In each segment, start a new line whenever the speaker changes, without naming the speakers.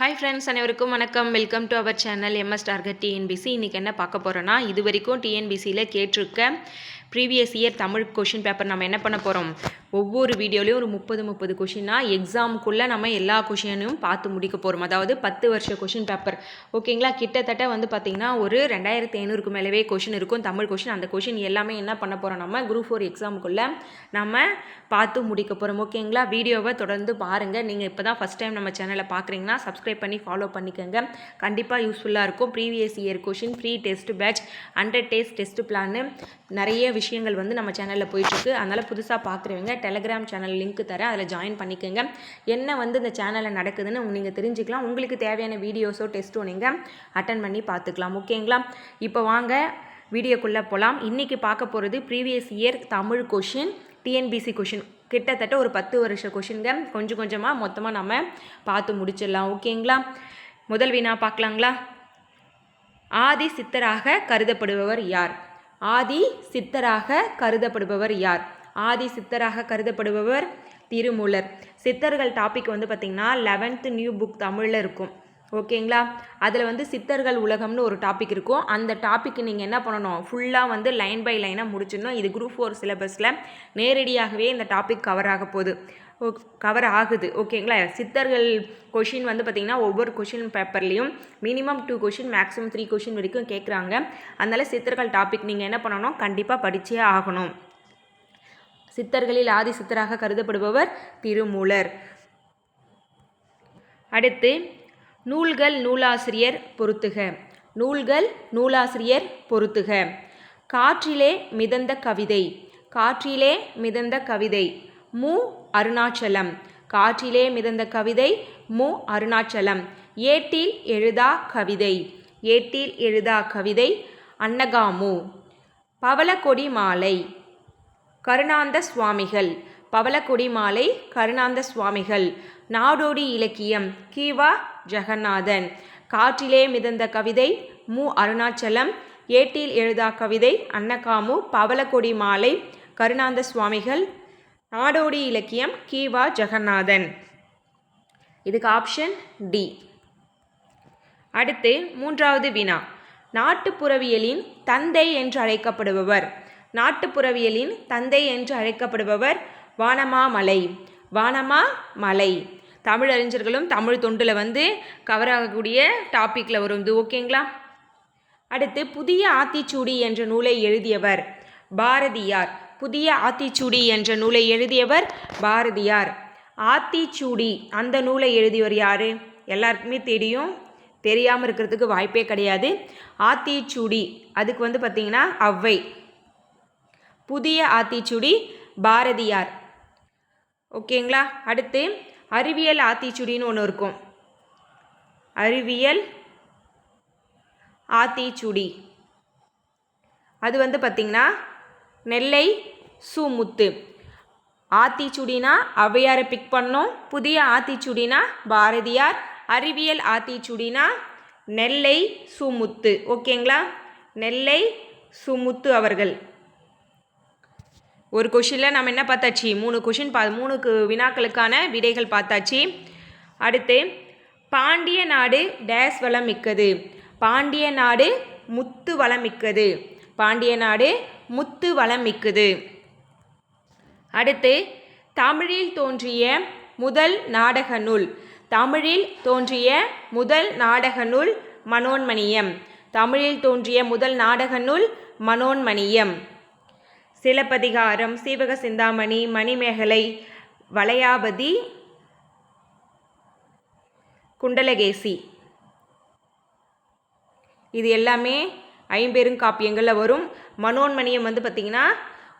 Hi friends அனைவருக்கும் வணக்கம். Welcome to our channel MS target TNPSC இன்றைக்கி என்ன பார்க்க போகிறோன்னா இது வரைக்கும் டிஎன்பிசியில் கேட்டிருக்க previous year Tamil question paper நம்ம என்ன பண்ண போகிறோம் ஒவ்வொரு வீடியோலையும் ஒரு முப்பது முப்பது கொஷினா எக்ஸாமுக்குள்ளே நம்ம எல்லா கொஷினையும் பார்த்து முடிக்க போகிறோம் அதாவது பத்து வருஷ கொஷின் பேப்பர் ஓகேங்களா கிட்டத்தட்ட வந்து பார்த்திங்கன்னா ஒரு ரெண்டாயிரத்தி ஐநூறுக்கு மேலவே கொஷின் இருக்கும். தமிழ் கொஷின் அந்த கொஷின் எல்லாமே என்ன பண்ண போகிறோம் நம்ம குரூப் ஃபோர் எக்ஸாமுக்குள்ளே நம்ம பார்த்து முடிக்க போகிறோம் ஓகேங்களா வீடியோவை தொடர்ந்து பாருங்கள் நீங்கள் இப்போ தான் ஃபஸ்ட் டைம் நம்ம சேனலை பார்க்குறீங்கன்னா சப்ஸ்கிரைப் பண்ணி ஃபாலோ பண்ணிக்கோங்க. கண்டிப்பாக யூஸ்ஃபுல்லாக இருக்கும். Previous year question free test batch hundred days test பிளான்னு நிறைய விஷயங்கள் வந்து நம்ம சேனலில் போயிட்டுருக்கு அதனால் புதுசாக பார்க்குறவங்க டெலகிராம் சேனல் லிங்க் தரேன். அதில் ஜாயின் பண்ணிக்கோங்க. என்ன வந்து இந்த சேனலில் நடக்குதுன்னு நீங்கள் தெரிஞ்சுக்கலாம். உங்களுக்கு தேவையான வீடியோஸோ டெஸ்ட்டோ நீங்கள் அட்டன் பண்ணி பார்த்துக்கலாம். ஓகேங்களா இப்போ வாங்க வீடியோக்குள்ளே போகலாம் இன்றைக்கி பார்க்க போகிறது previous year Tamil question TNPSC question கிட்டத்தட்ட ஒரு பத்து வருஷ கொஷின்க கொஞ்சம் கொஞ்சமாக மொத்தமாக நம்ம பார்த்து முடிச்சிடலாம். ஓகேங்களா முதல் வினா பார்க்கலாங்களா? ஆதி சித்தராக கருதப்படுபவர் யார்? ஆதி சித்தராக கருதப்படுபவர் யார்? ஆதி சித்தராக கருதப்படுபவர் திருமூலர். சித்தர்கள் டாபிக் வந்து பார்த்திங்கன்னா லெவன்த்து நியூ புக் தமிழில் இருக்கும். ஓகேங்களா? அதில் வந்து சித்தர்கள் உலகம்னு ஒரு டாபிக் இருக்கும். அந்த டாபிக் நீங்கள் என்ன பண்ணணும்? ஃபுல்லாக வந்து லைன் பை லைனாக முடிச்சிடணும். இது குரூப் ஃபோர் சிலபஸில் நேரடியாகவே இந்த டாபிக் கவர் ஆக போகுது. கவர் ஆகுது. ஓகேங்களா? சித்தர்கள் கொஷின் வந்து பார்த்திங்கன்னா ஒவ்வொரு question பேப்பர்லேயும் minimum two question maximum three question வரைக்கும் கேட்குறாங்க அதனால் சித்தர்கள் டாபிக் நீங்கள் என்ன பண்ணணும்? கண்டிப்பாக படித்தே ஆகணும். சித்தர்களில் ஆதி சித்தராக கருதப்படுபவர் திருமூலர். அடுத்து நூல்கள் நூலாசிரியர் பொருத்துக. நூல்கள் நூலாசிரியர் பொருத்துக. காற்றிலே மிதந்த கவிதை. காற்றிலே மிதந்த கவிதை. மு. அருணாச்சலம். காற்றிலே மிதந்த கவிதை. மு. அருணாச்சலம். ஏட்டில் எழுதா கவிதை. ஏட்டில் எழுதா கவிதை. அன்னகாமு. பவளக்கொடி மாலை. கருணாந்த சுவாமிகள். பவளக்குடி மாலை கருணாந்த சுவாமிகள். நாடோடி இலக்கியம் கீவா ஜெகநாதன். காற்றிலே மிதந்த கவிதை மு. அருணாச்சலம். ஏட்டில் எழுதா கவிதை அன்னகாமு. பவளக்கொடி மாலை கருணாந்த சுவாமிகள். நாடோடி இலக்கியம் கீவா ஜெகநாதன். இதுக்கு ஆப்ஷன் டி. அடுத்து மூன்றாவது வினா. நாட்டுப்புறவியலின் தந்தை என்று அழைக்கப்படுபவர். நாட்டுப்புறவியலின் தந்தை என்று அழைக்கப்படுபவர் வானமாமலை வானமா மலை. தமிழ் அறிஞர்களும் தமிழ் தொண்டில் வந்து கவர் ஆகக்கூடிய டாப்பிக்கில் வரும். இது ஓகேங்களா அடுத்து புதிய ஆத்திச்சூடி என்ற நூலை எழுதியவர் பாரதியார். புதிய ஆத்திச்சூடி என்ற நூலை எழுதியவர் பாரதியார். ஆத்திச்சூடி அந்த நூலை எழுதியவர் யார்? எல்லாருக்குமே தெரியும். தெரியாமல் இருக்கிறதுக்கு வாய்ப்பே கிடையாது. ஆத்திச்சூடி அதுக்கு வந்து பார்த்திங்கன்னா அவ்வை. புதிய ஆத்திச்சுடி பாரதியார். ஓகேங்களா? அடுத்து அறிவியல் ஆத்திச்சுடின்னு ஒன்று இருக்கும். அறிவியல் ஆத்திச்சுடி அது வந்து பார்த்திங்கன்னா நெல்லை சுமுத்து. ஆத்திச்சுடினா ஔவையாரை பிக் பண்ணோம். புதிய ஆத்திச்சுடினா பாரதியார். அறிவியல் ஆத்திச்சுடினா நெல்லை சுமுத்து. ஓகேங்களா? நெல்லை சுமுத்து அவர்கள். ஒரு கொஷினில் நம்ம என்ன பார்த்தாச்சு? மூணு கொஷின் பா மூணுக்கு வினாக்களுக்கான விடைகள் பார்த்தாச்சு. அடுத்து பாண்டிய நாடு டேஸ் வளம் மிக்கது. பாண்டிய நாடு முத்து வளம் மிக்கது. பாண்டிய நாடு முத்து வளம் மிக்கது. அடுத்து தமிழில் தோன்றிய முதல் நாடக நூல். தமிழில் தோன்றிய முதல் நாடக நூல் மனோன்மணியம். தமிழில் தோன்றிய முதல் நாடக நூல் மனோன்மணியம். சிலப்பதிகாரம் சீவக சிந்தாமணி மணிமேகலை வளையாபதி குண்டலகேசி. இது எல்லாமே ஐம்பெருங்காப்பியங்களில் வரும். மனோன்மணியம் வந்து பார்த்திங்கன்னா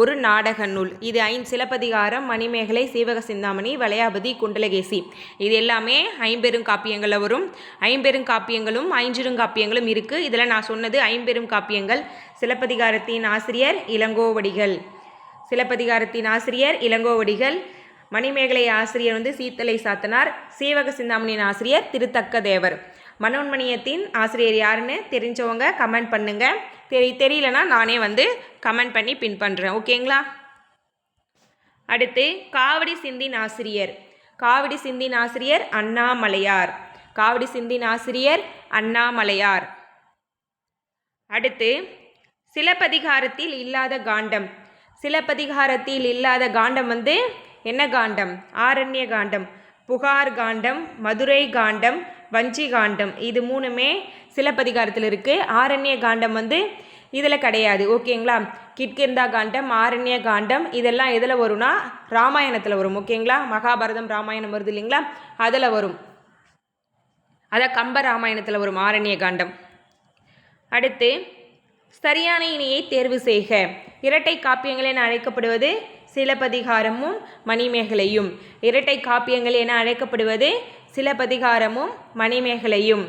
ஒரு நாடக நூல் இது ஐந்து சிலப்பதிகாரம் மணிமேகலை சீவக சிந்தாமணி வளையாபதி குண்டலகேசி. இது எல்லாமே ஐம்பெருங்காப்பியங்களில் வரும். ஐம்பெரும் காப்பியங்களும் ஐஞ்சிருங்காப்பியங்களும் இருக்குது இதில் நான் சொன்னது ஐம்பெரும் காப்பியங்கள். சிலப்பதிகாரத்தின் ஆசிரியர் இளங்கோவடிகள். சிலப்பதிகாரத்தின் ஆசிரியர் இளங்கோவடிகள். மணிமேகலை ஆசிரியர் வந்து சீத்தலை சாத்தனார். சீவக சிந்தாமணியின் ஆசிரியர் திருத்தக்க தேவர் மனோன்மணியத்தின் ஆசிரியர் யாருன்னு தெரிஞ்சவங்க கமெண்ட் பண்ணுங்கள் தெரி தெரியலனா நானே வந்து கமெண்ட் பண்ணி பின் பண்ணுறேன் ஓகேங்களா அடுத்து காவடி சிந்தின் ஆசிரியர் காவடி சிந்தின் ஆசிரியர் அண்ணாமலையார். காவடி சிந்தின் ஆசிரியர் அண்ணாமலையார். அடுத்து சிலப்பதிகாரத்தில் இல்லாத காண்டம். சிலப்பதிகாரத்தில் இல்லாத காண்டம் வந்து என்ன காண்டம்? ஆரண்ய காண்டம். புகார் காண்டம் மதுரை காண்டம் வஞ்சி காண்டம் இது மூணுமே சிலப்பதிகாரத்தில் இருக்குது ஆரண்ய காண்டம் வந்து இதில் கிடையாது. ஓகேங்களா? கிட்கிருந்தா காண்டம் ஆரண்ய காண்டம் இதெல்லாம் எதில் வரும்னா ராமாயணத்தில் வரும். ஓகேங்களா? மகாபாரதம் ராமாயணம் வருது இல்லைங்களா? அதில் வரும். அதான் கம்ப ராமாயணத்தில் வரும் ஆரண்ய காண்டம் அடுத்து சரியான இணையை தேர்வு செய்க. இரட்டை காப்பியங்கள் என அழைக்கப்படுவது சிலப்பதிகாரமும் மணிமேகலையும். இரட்டை காப்பியங்கள் என அழைக்கப்படுவது சிலப்பதிகாரமும் மணிமேகலையும்.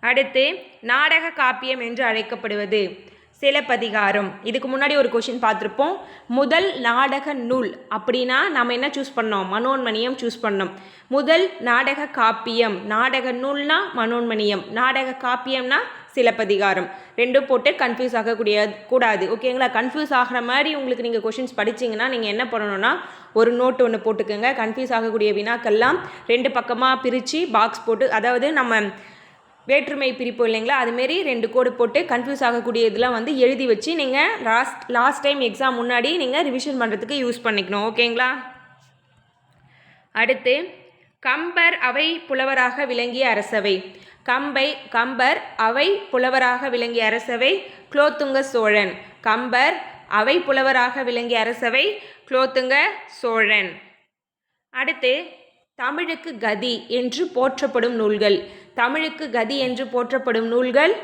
அடுத்து நாடக காப்பியம் என்று அழைக்கப்படுவது. சிலப்பதிகாரம். இதுக்கு முன்னாடி ஒரு கொஷின் பார்த்துருப்போம். முதல் நாடக நூல் அப்படின்னா நம்ம என்ன சூஸ் பண்ணோம்? மனோன்மணியம் சூஸ் பண்ணோம். முதல் நாடக காப்பியம். நாடக நூல்னா மனோன்மணியம். நாடக காப்பியம்னா சிலப்பதிகாரம். ரெண்டும் போட்டு கன்ஃபியூஸ் ஆகக்கூடிய கூடாது. ஓகேங்களா கன்ஃபியூஸ் ஆகிற மாதிரி உங்களுக்கு நீங்கள் கொஷின்ஸ் படிச்சிங்கன்னா நீங்கள் என்ன பண்ணணும்னா ஒரு நோட் ஒன்று போட்டுக்கோங்க. கன்ஃபியூஸ் ஆகக்கூடிய வினாக்கள்லாம் ரெண்டு பக்கமாக பிரித்து பாக்ஸ் போட்டு அதாவது நம்ம வேற்றுமை பிரிப்பு இல்லைங்களா? அதுமாரி ரெண்டு கோடு போட்டு கன்ஃபியூஸ் ஆகக்கூடிய இதெல்லாம் வந்து எழுதி வச்சு நீங்கள் லாஸ்ட் லாஸ்ட் டைம் எக்ஸாம் முன்னாடி நீங்கள் ரிவிஷன் பண்ணுறதுக்கு யூஸ் பண்ணிக்கணும். ஓகேங்களா? அடுத்து கம்பர் அவை புலவராக விளங்கிய அரசவை. கம்பை கம்பர் அவை புலவராக விளங்கிய அரசவை குலோத்துங்க சோழன். கம்பர் அவை புலவராக விளங்கிய அரசவை குலோத்துங்க சோழன். அடுத்து தமிழுக்கு கதி என்று போற்றப்படும் நூல்கள். தமிழுக்கு கதி என்று போற்றப்படும் நூல்கள்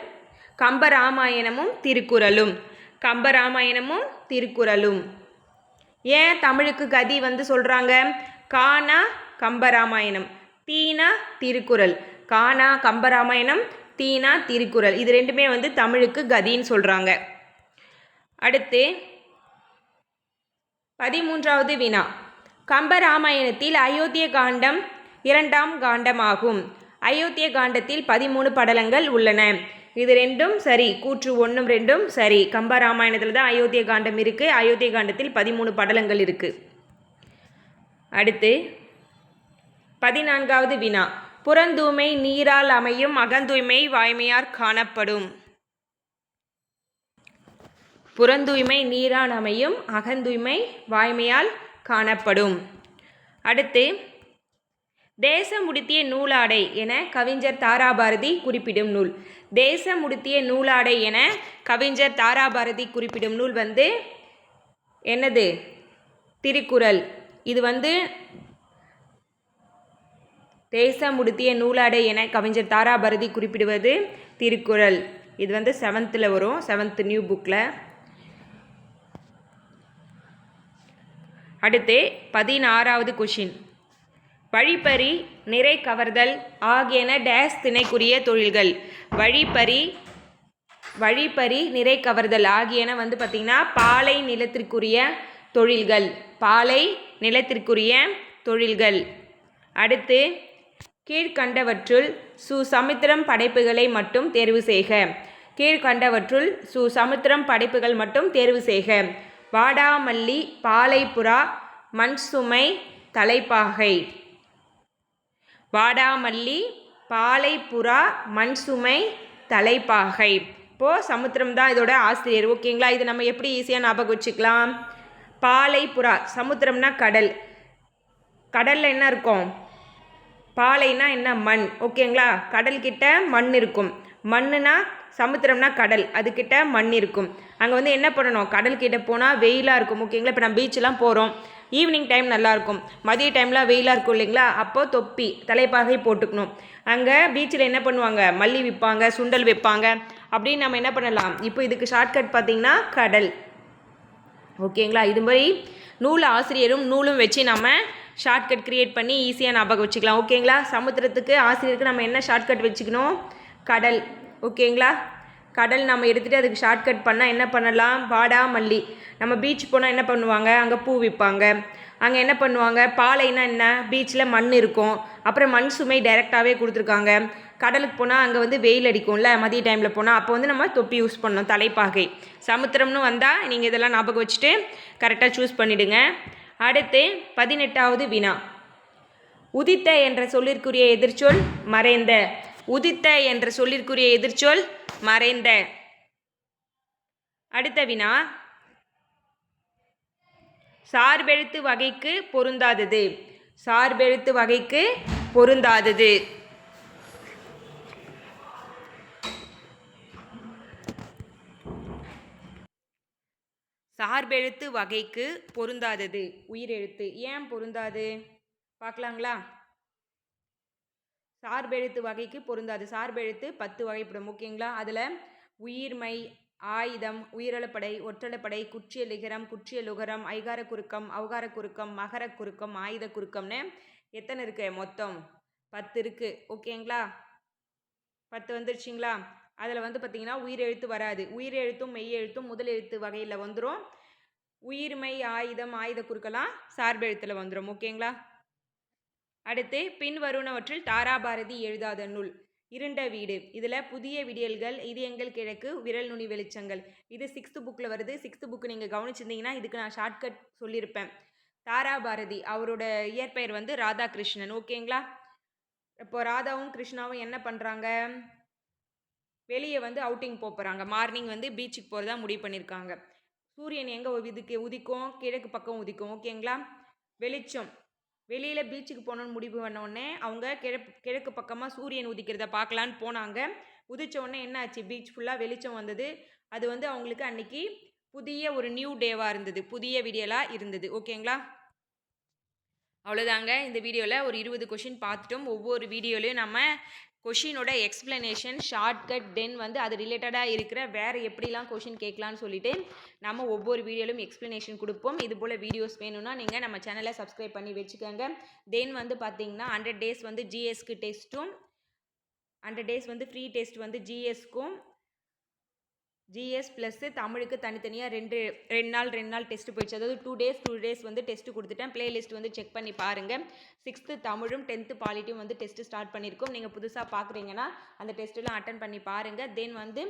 கம்பராமாயணமும் திருக்குறளும். கம்பராமாயணமும் திருக்குறளும். ஏன் தமிழுக்கு கதி வந்து சொல்கிறாங்க கானா கம்பராமாயணம் தீனா திருக்குறள். கானா கம்பராமாயணம் தீனா திருக்குறள். இது ரெண்டுமே வந்து தமிழுக்கு கதின்னு சொல்கிறாங்க அடுத்து பதிமூன்றாவது வினா. கம்பராமாயணத்தில் அயோத்திய காண்டம் இரண்டாம் காண்டமாகும். அயோத்திய காண்டத்தில் பதிமூணு படலங்கள் உள்ளன. இது ரெண்டும் சரி. கூற்று ஒன்றும் ரெண்டும் சரி. கம்பராமாயணத்தில் தான் அயோத்திய காண்டம் இருக்குது அயோத்திய காண்டத்தில் பதிமூணு படலங்கள் இருக்குது அடுத்து பதினான்காவது வினா. புறந்தூய்மை நீரால் அமையும் அகந்தூய்மை வாய்மையார் காணப்படும். புறந்தூய்மை நீரால் அமையும் அகந்தூய்மை வாய்மையால் காணப்படும். அடுத்து தேசமுடுத்திய நூலாடை என கவிஞர் தாராபாரதி குறிப்பிடும் நூல். தேசமுடுத்திய நூலாடை என கவிஞர் தாராபாரதி குறிப்பிடும் நூல் வந்து என்னது? திருக்குறள். இது வந்து தேசமுடுத்திய நூலாடை என கவிஞர் தாராபாரதி குறிப்பிடுவது திருக்குறள். இது வந்து செவன்த்தில் வரும். செவன்த் நியூ புக்கில் அடுத்து பதினாறாவது கொஷின் வழிப்பறி நிறை கவர்தல் ஆகியன டேஸ் திணைக்குரிய தொழில்கள். வழிப்பறி வழிப்பறி நிறை கவர்தல் ஆகியன வந்து பார்த்திங்கன்னா பாலை நிலத்திற்குரிய தொழில்கள். பாலை நிலத்திற்குரிய தொழில்கள். அடுத்து கீழ்கண்டவற்றுள் சுசமுத்திரம் படைப்புகளை மட்டும் தேர்வு செய்க. கீழ்கண்டவற்றுள் சுசமுத்திரம் படைப்புகள் மட்டும் தேர்வு செய்க. வாடாமல்லி பாலைப்புறா மண்சுமை தலைப்பாகை. வாடாமல்லி பாலைப்புறா மண் சுமை தலைப்பாகை. இப்போது சமுத்திரம் தான் இதோட ஆசிரியர். ஓகேங்களா? இது நம்ம எப்படி ஈஸியாக ஞாபகம் வச்சுக்கலாம்? பாலைப்புறா சமுத்திரம்னா கடல். கடலில் என்ன இருக்கும்? பாலைனா என்ன? மண். ஓகேங்களா? கடல்கிட்ட மண் இருக்கும். மண்ணுனா சமுத்திரம்னா கடல். அதுக்கிட்ட மண் இருக்கும். அங்கே வந்து என்ன பண்ணணும்? கடல்கிட்ட போனால் வெயிலாக இருக்கும். ஓகேங்களா? இப்போ நம்ம பீச்செலாம் போகிறோம் ஈவினிங் டைம் நல்லாயிருக்கும் மதிய டைம்லாம் வெயிலாக இருக்கும் இல்லைங்களா? அப்போது தொப்பி தலைப்பாகை போட்டுக்கணும். அங்கே பீச்சில் என்ன பண்ணுவாங்க? மல்லி விற்பாங்க சுண்டல் வைப்பாங்க. அப்படின்னு நம்ம என்ன பண்ணலாம்? இப்போ இதுக்கு ஷார்ட்கட் பார்த்திங்கன்னா கடல். ஓகேங்களா? இது மாதிரி நூல் ஆசிரியரும் நூலும் வச்சு நம்ம ஷார்ட்கட் க்ரியேட் பண்ணி ஈஸியாக ஞாபகம் வச்சுக்கலாம். ஓகேங்களா? சமுத்திரத்துக்கு ஆசிரியருக்கு நம்ம என்ன ஷார்ட்கட் வச்சுக்கணும்? கடல். ஓகேங்களா? கடல் நம்ம எடுத்துகிட்டு அதுக்கு ஷார்ட்கட் பண்ணால் என்ன பண்ணலாம்? வாடா மல்லி. நம்ம பீச் போனால் என்ன பண்ணுவாங்க? அங்கே பூ விற்பாங்க அங்கே என்ன பண்ணுவாங்க? பாலைனா என்ன? பீச்சில் மண் இருக்கும். அப்புறம் மண் சுமை டைரெக்டாகவே கொடுத்துருக்காங்க. கடலுக்கு போனால் அங்கே வந்து வெயில் அடிக்கும்ல மதிய டைமில் போனால் அப்போ வந்து நம்ம தொப்பி யூஸ் பண்ணோம் தலைப்பாகை. சமுத்திரம்னு வந்தால் நீங்கள் இதெல்லாம் ஞாபகம் வச்சுட்டு கரெக்டாக சூஸ் பண்ணிவிடுங்க அடுத்து பதினெட்டாவது வினா. உதித்த என்ற சொல்லிற்குரிய எதிர்ச்சொல் மறைந்த. உதித்த என்ற சொல்லிற்குரிய எதிர்ச்சொல் மறைந்த. அடுத்த வினா. சார்பெழுத்து வகைக்கு பொருந்தாதது. சார்பெழுத்து வகைக்கு பொருந்தாதது. சார்பெழுத்து வகைக்கு பொருந்தாதது. உயிரெழுத்து. ஏன் பொருந்தாது? பார்க்கலாங்களா? சார்பெழுத்து வகைக்கு பொருந்தாது. சார்பெழுத்து பத்து வகைப்படும். ஓகேங்களா? அதில் உயிர்மை ஆயுதம் உயிரலப்படை ஒற்றலப்படை குற்றிய லிகரம் குற்றிய லுகரம் ஐகார குறுக்கம் அவகார குறுக்கம் மகர குறுக்கம் ஆயுத குறுக்கம்னு எத்தனை இருக்கு மொத்தம்? பத்து இருக்கு. ஓகேங்களா? பத்து வந்துருச்சுங்களா? அதில் வந்து பார்த்தீங்கன்னா உயிரெழுத்து வராது. உயிரெழுத்தும் மெய்யெழுத்தும் முதல் எழுத்து வகையில் வந்துடும் உயிர்மை ஆயுதம் ஆயுத குறுக்கெல்லாம் சார்பெழுத்தில் வந்துடும் ஓகேங்களா? அடுத்து பின்வருணவற்றில் தாராபாரதி எழுதாத நூல். இருண்ட வீடு. இதில் புதிய விடியல்கள் இது எங்கள் கிழக்கு விரல் நுனி வெளிச்சங்கள். இது சிக்ஸ்த்து புக்கில் வருது. சிக்ஸ்த்து புக்கு நீங்கள் கவனிச்சிருந்தீங்கன்னா இதுக்கு நான் ஷார்ட்கட் சொல்லியிருப்பேன். தாரா பாரதி அவரோட இயற்பெயர் வந்து ராதாகிருஷ்ணன். ஓகேங்களா இப்போ ராதாவும் கிருஷ்ணாவும் என்ன பண்ணுறாங்க வெளியே வந்து அவுட்டிங் போகிறாங்க மார்னிங் வந்து பீச்சுக்கு போகிறதா முடிவு பண்ணியிருக்காங்க சூரியன் எங்கே இதுக்கு உதிக்கும்? கிழக்கு பக்கம் உதிக்கும். ஓகேங்களா வெளிச்சம். வெளியில் பீச்சுக்கு போகணுன்னு முடிவு பண்ண உடனே அவங்க கிழக்கு கிழக்கு பக்கமாக சூரியன் உதிக்கிறத பார்க்கலான்னு போனாங்க. உதிச்ச உடனே என்ன ஆச்சு பீச் ஃபுல்லாக வெளிச்சம் வந்தது. அது வந்து அவங்களுக்கு அன்னைக்கு புதிய ஒரு நியூ டேவாக இருந்தது. புதிய விடியலாக இருந்தது. ஓகேங்களா? அவ்வளோதாங்க இந்த வீடியோவில் ஒரு இருபது கொஷின் பார்த்துட்டோம். ஒவ்வொரு வீடியோலையும் நம்ம கொஷினோட எக்ஸ்ப்ளனேஷன் ஷார்ட்கட் தென் வந்து அது ரிலேட்டடாக இருக்கிற வேறு எப்படிலாம் கொஷின் கேட்கலான்னு சொல்லிட்டு நம்ம ஒவ்வொரு வீடியோலையும் எக்ஸ்ப்ளனேஷன் கொடுப்போம். இது போல் வீடியோஸ் வேணும்னா நீங்கள் நம்ம சேனலை சப்ஸ்கிரைப் பண்ணி வச்சுக்கோங்க. தென் வந்து பார்த்தீங்கன்னா ஹண்ட்ரட் டேஸ் வந்து ஜிஎஸ்க்கு டெஸ்ட்டும் ஹண்ட்ரட் டேஸ் வந்து ஃப்ரீ டெஸ்ட் வந்து ஜிஎஸ்க்கும் ஜிஎஸ் ப்ளஸ்ஸு தமிழுக்கு தனித்தனியாக ரெண்டு ரெண்டு நாள் ரெண்டு நாள் டெஸ்ட்டு போயிடுச்சு. அதாவது டூ டேஸ் டூ டேஸ் வந்து டெஸ்ட்டு கொடுத்துட்டேன். ப்ளேலிஸ்ட் வந்து செக் பண்ணி பாருங்கள் சிக்ஸ்த்து தமிழும் டென்த்து பாலிட்டியும் வந்து டெஸ்ட்டு ஸ்டார்ட் பண்ணியிருக்கோம். நீங்கள் புதுசாக பார்க்குறீங்கன்னா அந்த டெஸ்ட்டெல்லாம் அட்டன் பண்ணி பாருங்கள் தென் வந்து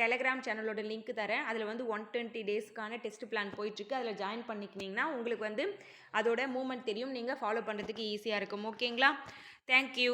டெலகிராம் சேனலோட லிங்க் தரேன். அதில் வந்து ஒன் டுவெண்ட்டி டேஸ்க்கான டெஸ்ட் பிளான் போயிட்டுருக்கு. அதில் ஜாயின் பண்ணிக்கினீங்கன்னா உங்களுக்கு வந்து அதோட மூமெண்ட் தெரியும். நீங்கள் ஃபாலோ பண்ணுறதுக்கு ஈஸியாக இருக்கும். ஓகேங்களா தேங்க்யூ